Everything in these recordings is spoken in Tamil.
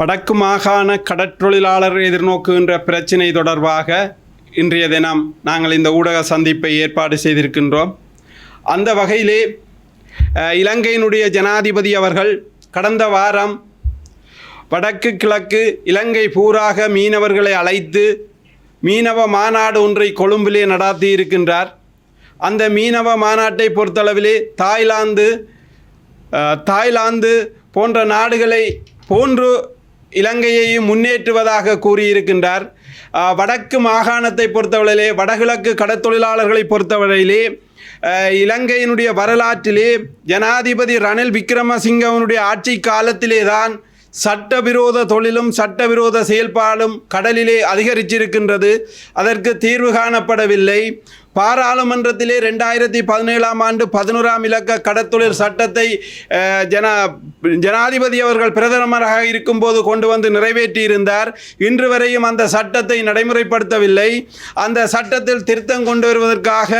வடக்கு மாகாண கடற்றொழிலாளர் எதிர்நோக்குகின்ற பிரச்சினை தொடர்பாக இன்றைய தினம் நாங்கள் இந்த ஊடக சந்திப்பை ஏற்பாடு செய்திருக்கின்றோம். அந்த வகையிலே இலங்கையினுடைய ஜனாதிபதி அவர்கள் கடந்த வாரம் வடக்கு கிழக்கு இலங்கை பூராக மீனவர்களை அழைத்து மீனவ மாநாடு ஒன்றை கொழும்பிலே நடாத்தி இருக்கின்றார். அந்த மீனவ மாநாட்டை பொறுத்தளவிலே தாய்லாந்து தாய்லாந்து போன்ற நாடுகளை போன்று இலங்கையையும் முன்னேற்றுவதாக கூறியிருக்கின்றார். வடக்கு மாகாணத்தை பொறுத்தவரையிலே வடகிழக்கு கடத்தொழிலாளர்களை பொறுத்தவரையிலே இலங்கையினுடைய வரலாற்றிலே ஜனாதிபதி ரணில் விக்ரமசிங்கவனுடைய ஆட்சி காலத்திலே தான் சட்டவிரோத தொழிலும் சட்டவிரோத செயல்பாடும் கடலிலே அதிகரிச்சிருக்கின்றது. அதற்கு தீர்வு காணப்படவில்லை. பாராளுமன்றத்திலே ரெண்டாயிரத்தி பதினேழாம் ஆண்டு பதினோராம் இலக்க கடத்தொழில் சட்டத்தை ஜனா ஜனாதிபதி அவர்கள் பிரதமராக இருக்கும்போது கொண்டு வந்து நிறைவேற்றியிருந்தார். இன்று வரையும் அந்த சட்டத்தை நடைமுறைப்படுத்தவில்லை. அந்த சட்டத்தில் திருத்தம் கொண்டு வருவதற்காக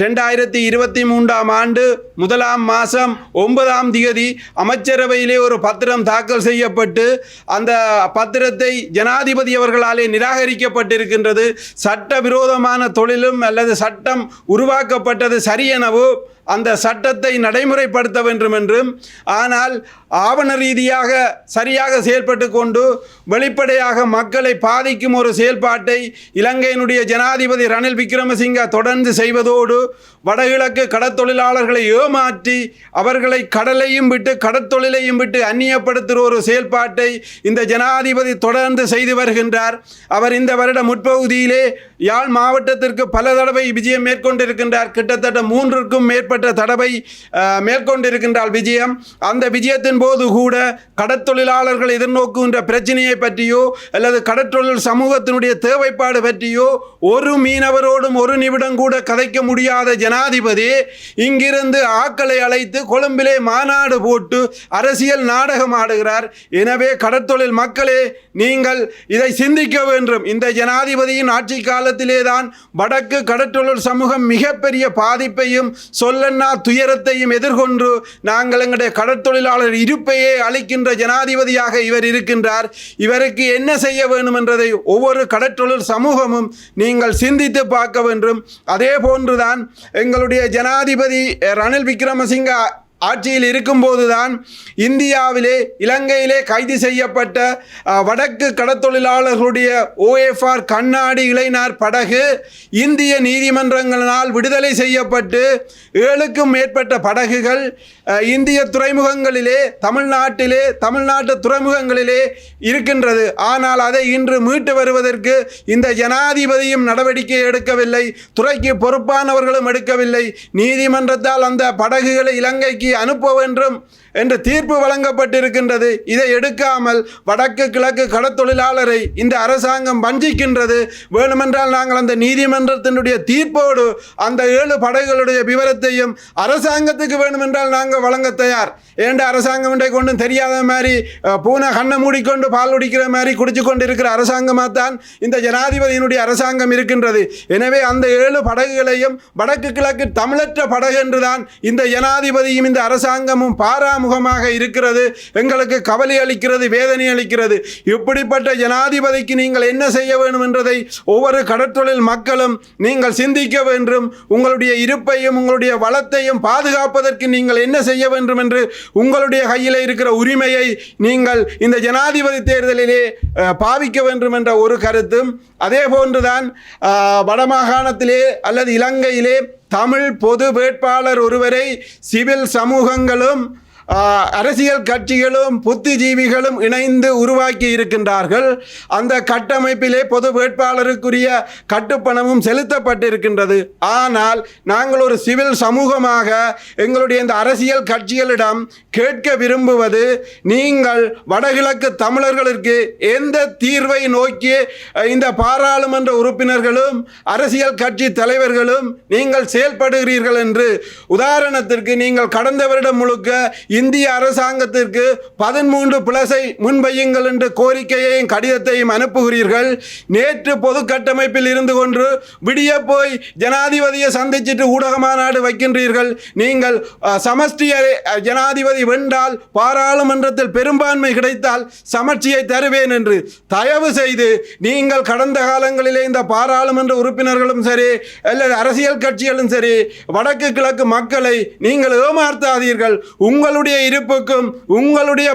ரெண்டாயிரத்தி இருபத்தி மூன்றாம் ஆண்டு முதலாம் மாதம் ஒன்பதாம் தேதி அமைச்சரவையிலே ஒரு பத்திரம் தாக்கல் செய்யப்பட்டு அந்த பத்திரத்தை ஜனாதிபதி அவர்களாலே நிராகரிக்கப்பட்டிருக்கின்றது. சட்டவிரோதமான தொழிலும் அல்லது சட்டம் உருவாக்கப்பட்டது சரியெனவோ அந்த சட்டத்தை நடைமுறைப்படுத்த வேண்டும் என்றும் ஆனால் ஆவண ரீதியாக சரியாக செயல்பட்டு கொண்டு வெளிப்படையாக மக்களை பாதிக்கும் ஒரு செயல்பாட்டை இலங்கையினுடைய ஜனாதிபதி ரணில் விக்ரமசிங்க தொடர்ந்து செய்வதோடு வடகிழக்கு கடற்தொழிலாளர்களை ஏமாற்றி அவர்களை கடலையும் விட்டு கடற்தொழிலையும் விட்டு அந்நியப்படுத்துகிற ஒரு செயல்பாட்டை இந்த ஜனாதிபதி தொடர்ந்து செய்து வருகின்றார். அவர் இந்த வருட முற்பகுதியிலே யாழ் மாவட்டத்திற்கு பல தடவை விஜயம் மேற்கொண்டிருக்கின்றார். கிட்டத்தட்ட மூன்றுக்கும் மேற்பட்ட தடவை மேற்கொண்டிருக்கின்றார் விஜயம். அந்த விஜயத்தின் போது கூட கடற்தொழிலாளர்கள் எதிர்நோக்குகின்ற பிரச்சனையை பற்றியோ அல்லது கடற்றொழில் சமூகத்தினுடைய தேவைப்பாடு பற்றியோ ஒரு மீனவரோடும் ஒரு நிமிடம் கூட கதைக்க முடியாத ஜன ஜனாதிபதி இங்கிருந்து ஆக்களை அழைத்து கொழும்பிலே மாநாடு போட்டு அரசியல் நாடகம் ஆடுகிறார். எனவே கடற்தொழில் மக்களே நீங்கள் இதை சிந்திக்க வேண்டும். இந்த ஜனாதிபதியின் ஆட்சி காலத்திலே தான் வடக்கு கடற்றொழில் சமூகம் மிகப்பெரிய பாதிப்பையும் சொல்லன்னா துயரத்தையும் எதிர்கொண்டு நாங்கள் எங்களுடைய கடற்தொழிலாளர் இருப்பையே அளிக்கின்ற ஜனாதிபதியாக இவர் இருக்கின்றார். இவருக்கு என்ன செய்ய வேண்டும் என்றதை ஒவ்வொரு கடற்றொழில் சமூகமும் நீங்கள் சிந்தித்து பார்க்க வேண்டும். அதே போன்றுதான் எங்களுடைய ஜனாதிபதி ரணில் விக்ரமசிங்க ஆட்சியில் இருக்கும்போதுதான் இந்தியாவிலே இலங்கையிலே கைது செய்யப்பட்ட வடக்கு கடத்தொழிலாளர்களுடைய ஓஎஃப்ஆர் கண்ணாடி இளைஞர் படகு இந்திய நீதிமன்றங்களினால் விடுதலை செய்யப்பட்டு ஏழுக்கும் மேற்பட்ட படகுகள் இந்திய துறைமுகங்களிலே தமிழ்நாட்டிலே தமிழ்நாட்டு துறைமுகங்களிலே இருக்கின்றது. ஆனால் அதை இன்று மீட்டு வருவதற்கு இந்த ஜனாதிபதியும் நடவடிக்கை எடுக்கவில்லை துறைக்கு பொறுப்பானவர்களும் எடுக்கவில்லை. நீதிமன்றத்தால் அந்த படகுகளை இலங்கைக்கு அனுப்ப வேண்டும். என்று தீர்ப்பு வழங்கப்பட்டிருக்கின்றது. இதை எடுக்காமல் வடக்கு கிழக்கு கடத்தொழிலாளரை இந்த அரசாங்கம் வஞ்சிக்கின்றது. வேணுமென்றால் நாங்கள் அந்த நீதிமன்றத்தினுடைய தீர்ப்போடு அந்த ஏழு படகுகளுடைய விவரத்தையும் அரசாங்கத்துக்கு வேணுமென்றால் நாங்கள் வழங்க தயார். ஏண்ட அரசாங்கம் இன்றைக்கு ஒன்றும் தெரியாத மாதிரி பூனை கண்ணை மூடிக்கொண்டு பால் குடிக்கிற மாதிரி குடிச்சு கொண்டு இருக்கிற அரசாங்கமாக தான் இந்த ஜனாதிபதியினுடைய அரசாங்கம் இருக்கின்றது. எனவே அந்த ஏழு படகுகளையும் வடக்கு கிழக்கு தமிழற்ற படகு என்றுதான் இந்த ஜனாதிபதியும் இந்த அரசாங்கமும் முகமாக இருக்கிறது எங்களுக்கு கவலை அளிக்கிறது வேதனை அளிக்கிறது. இப்படிப்பட்ட ஜனாதிபதிக்கு நீங்கள் என்ன செய்ய வேண்டும் என்றதை ஒவ்வொரு கடற்தொழில் மக்களும் நீங்கள் சிந்திக்க வேண்டும். உங்களுடைய இருப்பையும் உங்களுடைய வளத்தையும் பாதுகாப்பதற்கு நீங்கள் என்ன செய்ய வேண்டும் என்று உங்களுடைய கையில் இருக்கிற உரிமையை நீங்கள் இந்த ஜனாதிபதி தேர்தலிலே பாவிக்க வேண்டும் என்ற ஒரு கருத்தும் அதே போன்றுதான் வடமாகாணத்திலே அல்லது இலங்கையிலே தமிழ் பொது வேட்பாளர் ஒருவரை சிவில் சமூகங்களும் அரசியல் கட்சிகளும் புத்திஜீவிகளும் இணைந்து உருவாக்கி இருக்கின்றார்கள். அந்த கட்டமைப்பிலே பொது வேட்பாளருக்குரிய கட்டுப்பணமும் செலுத்தப்பட்டிருக்கின்றது. ஆனால் நாங்கள் ஒரு சிவில் சமூகமாக எங்களுடைய இந்த அரசியல் கட்சிகளிடம் கேட்க விரும்புவது நீங்கள் வடகிழக்கு தமிழர்களுக்கு எந்த தீர்வை நோக்கி இந்த பாராளுமன்ற உறுப்பினர்களும் அரசியல் கட்சி தலைவர்களும் நீங்கள் செயல்படுகிறீர்கள் என்று உதாரணத்திற்கு நீங்கள் கடந்த வருடம் முழுக்க இந்திய அரசாங்கத்திற்கு பதிமூன்று பிளஸை முன்வையுங்கள் என்ற கோரிக்கையையும் கடிதத்தையும் அனுப்புகிறீர்கள். நேற்று பொது கட்டமைப்பில் இருந்து கொண்டு விடிய போய் ஜனாதிபதியை சந்திச்சிட்டு ஊடக மாநாடு வைக்கின்றீர்கள். நீங்கள் அஹ், சமஷ்டி ஜனாதிபதி வென்றால் பாராளுமன்றத்தில் பெரும்பான்மை கிடைத்தால் சமர்ச்சியை தருவேன் என்று தயவு செய்து நீங்கள் கடந்த காலங்களிலே இந்த பாராளுமன்ற உறுப்பினர்களும் சரி அல்லது அரசியல் கட்சிகளும் சரி வடக்கு கிழக்கு மக்களை நீங்கள் ஏமாற்றாதீர்கள். உங்களுடைய இருப்புக்கும் உங்களுடைய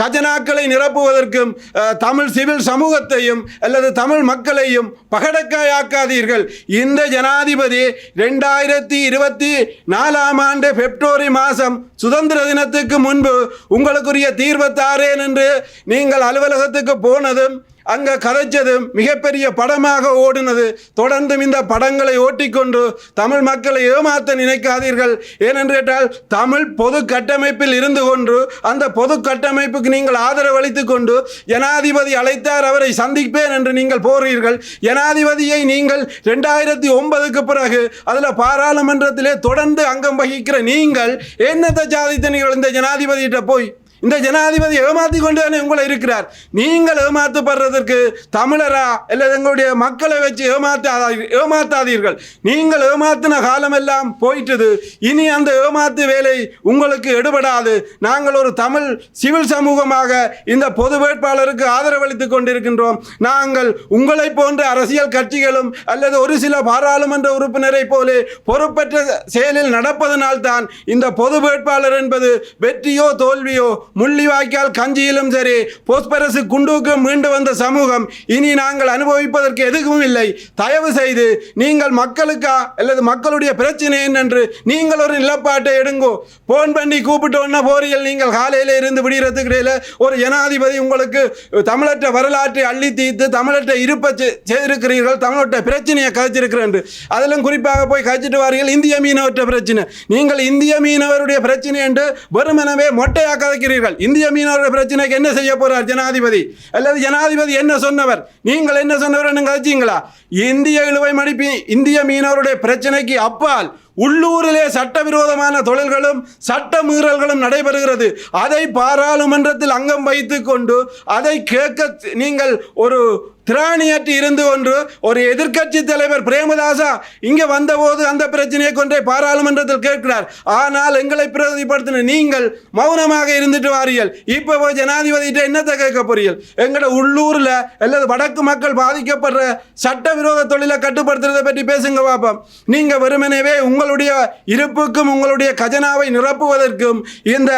கஜனாக்களை நிரப்புவதற்கும் தமிழ் சிவில் சமூகத்தையும் அல்லது தமிழ் மக்களையும் பகடக்காயாக்காதீர்கள். இந்த ஜனாதிபதி ரெண்டாயிரத்தி இருபத்தி நாலாம் ஆண்டு பிப்ரவரி மாதம் சுதந்திர தினத்துக்கு முன்பு உங்களுக்குரிய தீர்வு தாரேன் என்று நீங்கள் அலுவலகத்துக்கு போனதும் அங்கே கரைச்சதும் மிகப்பெரிய படமாக ஓடினது. தொடர்ந்தும் இந்த படங்களை ஓட்டிக்கொண்டு தமிழ் மக்களை ஏமாற்ற நினைக்காதீர்கள். ஏனென்று கேட்டால் தமிழ் பொது கட்டமைப்பில் இருந்து கொண்டு அந்த பொது கட்டமைப்புக்கு நீங்கள் ஆதரவு கொண்டு ஜனாதிபதி அழைத்தார் அவரை சந்திப்பேன் என்று நீங்கள் போகிறீர்கள். ஜனாதிபதியை நீங்கள் ரெண்டாயிரத்தி ஒன்பதுக்கு பிறகு அதில் பாராளுமன்றத்திலே தொடர்ந்து அங்கம் வகிக்கிற நீங்கள் என்னத்தை சாதித்தனீர்கள் இந்த ஜனாதிபதியிட்ட போய்? இந்த ஜனாதிபதி ஏமாத்தி கொண்டு தானே உங்களை இருக்கிறார்? நீங்கள் ஏமாற்றப்படுறதற்கு தமிழரா? அல்லது எங்களுடைய மக்களை வச்சு ஏமாற்றாதா ஏமாத்தாதீர்கள். நீங்கள் ஏமாத்தின காலமெல்லாம் போயிட்டது. இனி அந்த ஏமாத்து வேலை உங்களுக்கு எடுபடாது. நாங்கள் ஒரு தமிழ் சிவில் சமூகமாக இந்த பொது வேட்பாளருக்கு ஆதரவளித்துக் கொண்டிருக்கின்றோம். நாங்கள் உங்களை போன்ற அரசியல் கட்சிகளும் அல்லது ஒரு சில பாராளுமன்ற உறுப்பினரை போலே பொறுப்பற்ற செயலில் நடப்பதனால்தான் இந்த பொது வேட்பாளர் என்பது வெற்றியோ தோல்வியோ முள்ளிவாய்க்கால் கஞ்சியிலும் சரி போஸ்பரசு குண்டுக்கு மீண்டு வந்த சமூகம் இனி நாங்கள் அனுபவிப்பதற்கு எதுவும் இல்லை. தயவு செய்து நீங்கள் மக்களுக்கா அல்லது மக்களுடைய பிரச்சனை என்னென்று நீங்கள் ஒரு நிலப்பாட்டை எடுங்கோ. போன் பண்ணி கூப்பிட்டு ஒன்ன போறியல் நீங்கள் காலையில் இருந்து விடுகிறதுக்கு இடையில ஒரு ஜனாதிபதி உங்களுக்கு தமிழற்ற வரலாற்றை அள்ளி தீர்த்து தமிழற்ற இருப்பை செய்திருக்கிறீர்கள் தமிழற்ற பிரச்சனையை கதைச்சிருக்கிறேன் என்று. அதிலும் குறிப்பாக போய் கழிச்சிட்டு வாரீர்கள் இந்திய மீனவற்ற பிரச்சனை. நீங்கள் இந்திய மீனவருடைய பிரச்சனை என்று வெறுமனவே மொட்டையாக கதைக்கிறீர்கள். இந்திய மீனவருடைய பிரச்சனைக்கு என்ன செய்ய போறார்? ஜனாதிபதி. அல்லது ஜனாதிபதி என்ன சொன்னவர்? நீங்கள் என்ன சொன்னவர் கழிச்சிங்களா இந்திய இழுவை மடிப்பி இந்திய மீனவருடைய பிரச்சனைக்கு அப்பால் உள்ளூரிலே சட்டவிரோதமான தொழில்களும் சட்ட மீறல்களும் நடைபெறுகிறது. அதை பாராளுமன்றத்தில் அங்கம் வைத்து கொண்டு அதை கேட்க நீங்கள் ஒரு திராணியற்று இருந்து ஒன்று ஒரு எதிர்க்கட்சி தலைவர் பிரேமதாசா இங்கே வந்தபோது அந்த பிரச்சனையை கொண்டே பாராளுமன்றத்தில் கேட்கிறார். ஆனால் எங்களை பிரதிபடுத்தின நீங்கள் மௌனமாக இருந்துட்டு வாரியல் இப்போ போய் ஜனாதிபதிகிட்ட என்னத்தை கேட்க போறீர்கள்? எங்களோட உள்ளூரில் அல்லது வடக்கு மக்கள் பாதிக்கப்படுற சட்டவிரோத தொழிலை கட்டுப்படுத்துறதை பற்றி பேசுங்க பார்ப்போம் நீங்கள் வெறுமனவே உங்களுடைய இருப்புக்கும் உங்களுடைய கஜனாவை நிரப்புவதற்கும் இந்த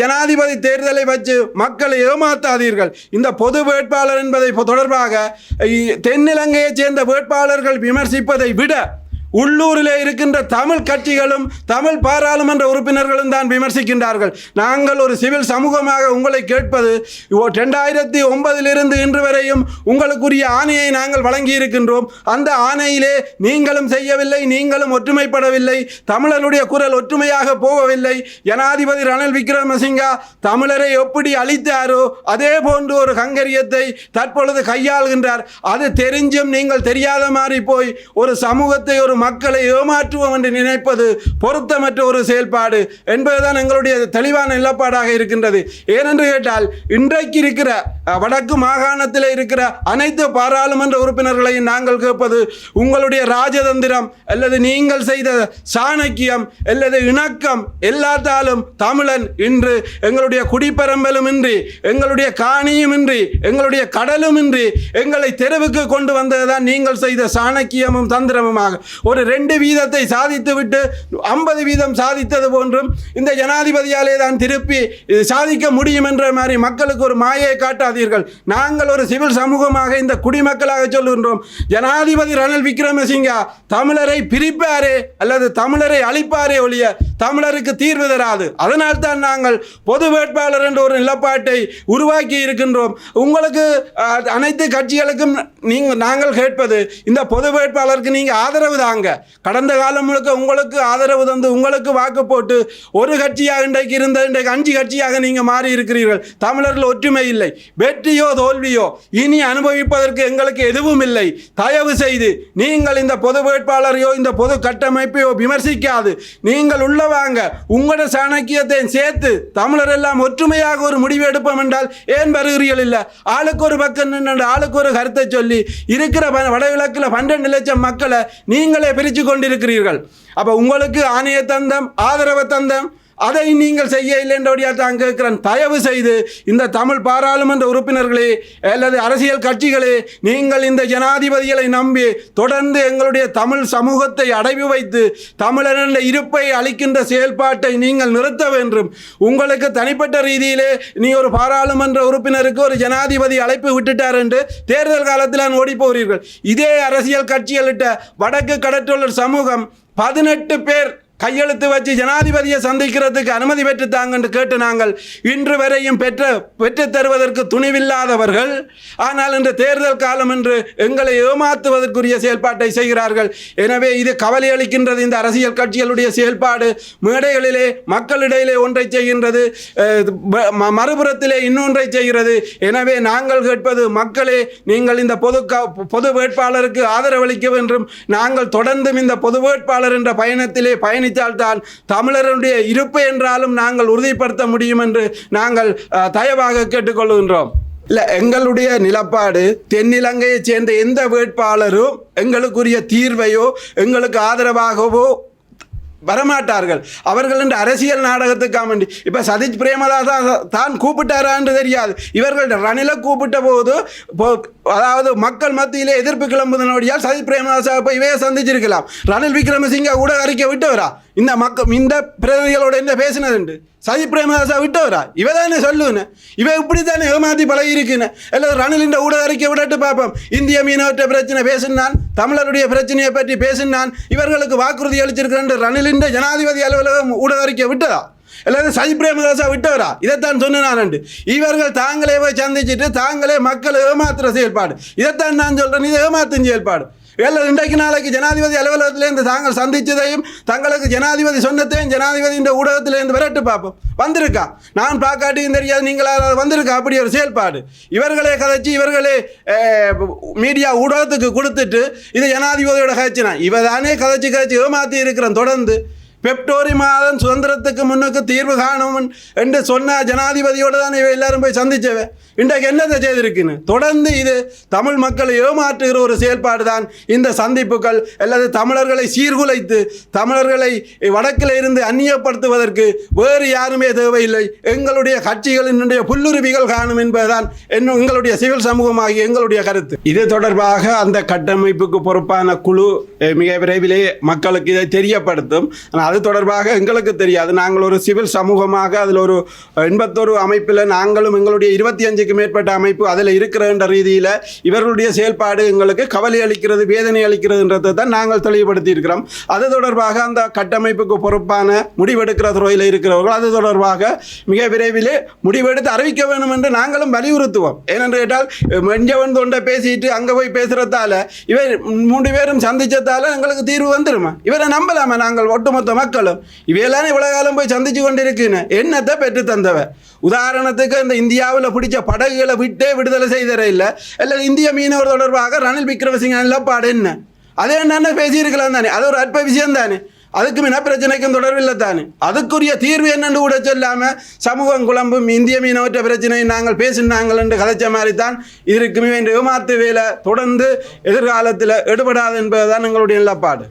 ஜனாதிபதி தேர்தலை வச்சு மக்களை ஏமாத்தாதீர்கள். இந்த பொது வேட்பாளர் என்பதை தொடர்பாக தென்னிலங்கையைச் சேர்ந்த வேட்பாளர்கள் விமர்சிப்பதை விட உள்ளூரிலே இருக்கின்ற தமிழ் கட்சிகளும் தமிழ் பாராளுமன்ற உறுப்பினர்களும் தான் விமர்சிக்கின்றார்கள். நாங்கள் ஒரு சிவில் சமூகமாக உங்களை கேட்பது ஓ- ரெண்டாயிரத்தி ஒன்பதிலிருந்து இன்று வரையும் உங்களுக்குரிய ஆணையை நாங்கள் வழங்கி இருக்கின்றோம் அந்த ஆணையிலே நீங்களும் செய்யவில்லை நீங்களும் ஒற்றுமைப்படவில்லை தமிழருடைய குரல் ஒற்றுமையாக போகவில்லை. ஜனாதிபதி ரணில் விக்ரமசிங்கா தமிழரை எப்படி அழித்தாரோ அதே போன்று ஒரு கங்கரியத்தை தற்பொழுது கையாளுகின்றார். அது தெரிஞ்சும் நீங்கள் தெரியாத மாதிரி போய் ஒரு சமூகத்தை ஒரு மக்களை ஏமாற்றுவோம் என்று நினைப்பது பொருத்தமற்ற ஒரு செயல்பாடு என்பதுதான் எங்களுடைய தெளிவான நிலப்பாடாக இருக்கின்றது. ஏனென்று கேட்டால் இன்றைக்கு இருக்கிற வடக்கு மாகாணத்தில் இருக்கிற அனைத்து பாராளுமன்ற உறுப்பினர்களையும் நாங்கள் கேட்பது உங்களுடைய ராஜதந்திரம் அல்லது நீங்கள் செய்த சாணக்கியம் அல்லது இணக்கம் எல்லாத்தாலும் தமிழன் இன்று எங்களுடைய குடிப்பெரம்பலும் இன்றி எங்களுடைய காணியும் இன்றி எங்களுடைய கடலும் இன்றி எங்களை தெருவுக்கு கொண்டு வந்ததுதான் நீங்கள் செய்த சாணக்கியமும் தந்திரமுமாக. ஒரு ரெண்டு வீதத்தை சாதித்து விட்டு ஐம்பது வீதம் சாதித்தது போன்றும் இந்த ஜனாதிபதியாலே தான் திருப்பி இது சாதிக்க முடியும் என்ற மாதிரி மக்களுக்கு ஒரு மாயை காட்டாதீர்கள். நாங்கள் ஒரு சிவில் சமூகமாக இந்த குடிமக்களாக சொல்கின்றோம். ஜனாதிபதி ரணில் விக்ரமசிங்கா தமிழரை பிரிப்பாரே அல்லது தமிழரை அழிப்பாரே ஒழிய தமிழருக்கு தீர்வு தராது. அதனால் தான் நாங்கள் பொது வேட்பாளர் என்ற ஒரு நிலப்பாட்டை உருவாக்கி இருக்கின்றோம். உங்களுக்கு அனைத்து கட்சிகளுக்கும் நீங்கள் நாங்கள் கேட்பது இந்த பொது வேட்பாளருக்கு நீங்கள் ஆதரவு தாங்க கடந்த காலம் முழுக்க உங்களுக்கு ஆதரவு தந்து உங்களுக்கு வாக்கு போட்டு ஒரு கட்சியாக இன்றைக்கு இருந்த இன்றைக்கு அஞ்சு கட்சியாக நீங்கள் மாறி இருக்கிறீர்கள். தமிழர்கள் ஒற்றுமை இல்லை. வெற்றியோ தோல்வியோ இனி அனுபவிப்பதற்கு எங்களுக்கு எதுவும் இல்லை. தயவு செய்து நீங்கள் இந்த பொது வேட்பாளரையோ இந்த பொது கட்டமைப்பையோ விமர்சிக்காது. நீங்கள் உள்ள வாங்க உங்களோட சாணக்கியத்தை சேர்த்து தமிழர் எல்லாம் ஒற்றுமையாக ஒரு முடிவு எடுப்போம் என்றால் ஏன் வருகிறீர்கள் இல்லை? ஆளுக்கு ஒரு பக்கம் நின்று ஆளுக்கு ஒரு கருத்தை சொல்லி இருக்கிற வடகிழக்கில் பன்னெண்டு லட்சம் மக்களை நீங்களே பிரித்து கொண்டிருக்கிறீர்கள். அப்போ உங்களுக்கு ஆணைய தந்தம் ஆதரவு தந்தம் அதை நீங்கள் செய்ய இல்லை என்றபடியாக தான் கேட்கிறேன். தயவு செய்து இந்த தமிழ் பாராளுமன்ற உறுப்பினர்களே அல்லது அரசியல் கட்சிகளே நீங்கள் இந்த ஜனாதிபதிகளை நம்பி தொடர்ந்து எங்களுடைய தமிழ் சமூகத்தை அடைவு வைத்து தமிழரின் இருப்பை அளிக்கின்ற செயல்பாட்டை நீங்கள் நிறுத்த வேண்டும். உங்களுக்கு தனிப்பட்ட ரீதியிலே நீ ஒரு பாராளுமன்ற உறுப்பினருக்கு ஒரு ஜனாதிபதி அழைப்பு விட்டுட்டார் என்று தேர்தல் காலத்தில் ஓடி போகிறீர்கள். இதே அரசியல் கட்சிகளிட்ட வடக்கு கடற்றொழில் சமூகம் பதினெட்டு பேர் கையெழுத்து வச்சு ஜனாதிபதியை சந்திக்கிறதுக்கு அனுமதி பெற்று தாங்கன்னு கேட்டு நாங்கள் இன்று வரையும் பெற்ற பெற்றுத் தருவதற்கு துணிவில்லாதவர்கள். ஆனால் இன்று தேர்தல் காலம் என்று எங்களை ஏமாற்றுவதற்குரிய செயல்பாட்டை செய்கிறார்கள். எனவே இது கவலை அளிக்கின்றது. இந்த அரசியல் கட்சிகளுடைய செயல்பாடு மேடைகளிலே மக்களிடையிலே ஒன்றை செய்கின்றது. ம- மறுபுறத்திலே இன்னொன்றை செய்கிறது. எனவே நாங்கள் கேட்பது மக்களே நீங்கள் இந்த பொது க- பொது வேட்பாளருக்கு ஆதரவளிக்க வேண்டும். நாங்கள் தொடர்ந்தும் இந்த பொது வேட்பாளர் என்ற பயணத்திலே பயணித்தால்தான் தமிழருடைய இருப்பு என்றாலும் நாங்கள் உறுதிப்படுத்த முடியும் என்று நாங்கள் தயவாக கேட்டுக்கொள்கின்றோம். இல்லை எங்களுடைய நிலப்பாடு தென்னிலங்கையைச் சேர்ந்த எந்த வேட்பாளரும் எங்களுக்குரிய தீர்வையோ எங்களுக்கு ஆதரவாகவோ வரமாட்டார்கள். அவர்கள் என்று அரசியல் நாடகத்துக்காக வேண்டி இப்போ சதீஷ் பிரேமதாசா தான் கூப்பிட்டாரான்னு தெரியாது. இவர்கள் ரணில கூப்பிட்ட போது போ- அதாவது மக்கள் மத்தியிலே எதிர்ப்பு கிளம்புதனோடியால் சதீஷ் பிரேமதாசா போய் இவைய சந்திச்சிருக்கலாம். ரணில் விக்ரமசிங்க கூட அறிக்கை விட்டவரா இந்த மக்கள் இந்த பிரதிநிதிகளோட என்ன பேசினதுண்டு சதி பிரேமதாசா விட்டவரா? இவ தானே சொல்லுன்னு. இவ இப்படி தானே ஏமாத்தி பழகி இருக்குன்னு அல்லது ரணிலின் ஊடக அறிக்கை விடட்டு பார்ப்போம் இந்திய மீனவற்ற பிரச்சனை பேசினான் தமிழருடைய பிரச்சனையை பற்றி பேசினான் இவர்களுக்கு வாக்குறுதி அளிச்சிருக்கிறேன் ரணிலின் ஜனாதிபதி அலுவலகம் ஊடக அறிக்கை விட்டதா? எல்லாரும் சதி பிரேமதாசா விட்டவரா? இதைத்தான் சொன்னான் இவர்கள் தாங்களே போய் சந்திச்சுட்டு தாங்களே மக்களை ஏமாத்துற செயல்பாடு. இதைத்தான் நான் சொல்றேன். இது ஏமாத்தும் செயல்பாடு. எல்லாம் இன்றைக்கு நாளைக்கு ஜனாதிபதி அலுவலகத்திலேருந்து தாங்கள் சந்தித்ததையும் தங்களுக்கு ஜனாதிபதி சொன்னதையும் ஜனாதிபதி இந்த ஊடகத்திலேருந்து விரட்டு பார்ப்போம். வந்திருக்கா? நான் பார்க்காட்டியும் தெரியாது நீங்களா வந்திருக்கா? அப்படி ஒரு செயல்பாடு. இவர்களே கதைச்சு இவர்களே மீடியா ஊடகத்துக்கு கொடுத்துட்டு இது ஜனாதிபதியோட கதைச்சினா இவ தானே கதைச்சு கதைச்சு ஏமாற்றி இருக்கிறேன் தொடர்ந்து. பெப்டோரி மாதம் சுதந்திரத்துக்கு முன்னுக்கு தீர்வு காணும் என்று சொன்ன ஜனாதிபதியோடு தான் இவ எல்லாரும் போய் சந்திச்சவ. இன்றைக்கு என்னத்தை செய்திருக்குன்னு? தொடர்ந்து இது தமிழ் மக்களை ஏமாற்றுகிற ஒரு செயல்பாடு தான் இந்த சந்திப்புகள். அல்லது தமிழர்களை சீர்குலைத்து தமிழர்களை வடக்கில் இருந்து அந்நியப்படுத்துவதற்கு வேறு யாருமே தேவையில்லை. எங்களுடைய கட்சிகளினுடைய புல்லுருவிகள் காணும் என்பதுதான் என்ன எங்களுடைய சிவில் சமூகமாகிய எங்களுடைய கருத்து. இது தொடர்பாக அந்த கட்டமைப்புக்கு பொறுப்பான குழு மிக விரைவிலே மக்களுக்கு இதை தெரியப்படுத்தும். ஆனால் அது தொடர்பாக எங்களுக்கு தெரியாது. நாங்கள் ஒரு சிவில் சமூகமாக அதில் ஒரு எண்பத்தொரு அமைப்பில் நாங்களும் எங்களுடைய இருபத்தி அஞ்சுக்கு மேற்பட்ட அமைப்பு அதில் இருக்கிறன்ற ரீதியில் இவர்களுடைய செயல்பாடு எங்களுக்கு கவலை அளிக்கிறது வேதனை அளிக்கிறதுன்றதை தான் நாங்கள் தெளிவுபடுத்தி இருக்கிறோம். அது தொடர்பாக அந்த கட்டமைப்புக்கு பொறுப்பான முடிவெடுக்கிற துறையில் இருக்கிறவர்கள் அது தொடர்பாக மிக விரைவிலே முடிவெடுத்து அறிவிக்க வேண்டும் என்று நாங்களும் வலியுறுத்துவோம். ஏனென்று கேட்டால் மெஞ்சவன் தொண்டை பேசிட்டு அங்கே போய் பேசுகிறதால இவர் மூன்று பேரும் சந்திச்சதால எங்களுக்கு தீர்வு வந்துடுமா இவரை நம்பலாமா நாங்கள் ஒட்டுமொத்தமாக மக்களும் இவையெல்லாம் இவ்வளோ காலம் போய் சந்திச்சு கொண்டிருக்குன்னு என்னத்தை பெற்று தந்தவ? உதாரணத்துக்கு இந்த இந்தியாவில் பிடிச்ச படகுகளை விட்டே விடுதலை செய்தர இல்லை. இல்லை இந்திய மீனவர் தொடர்பாக ரணில் விக்ரமசிங்க நிலப்பாடு என்ன? அதே என்னென்ன பேசியிருக்கலாம் தானே. அது ஒரு அற்ப விஷயம் தானே. அதுக்கு மின பிரச்சனைக்கும் தொடர்பில்லை தானே. அதுக்குரிய தீர்வு என்னென்று கூட சொல்லாமல் சமூகம் குழம்பும் இந்திய மீனவற்ற பிரச்சனை நாங்கள் பேசினாங்கள் என்று கதைச்ச மாதிரி தான் இதற்கு வேண்டிய ஏமாத்து வேலை தொடர்ந்து எதிர்காலத்தில் எடுபடாது என்பதுதான் எங்களுடைய நிலப்பாடு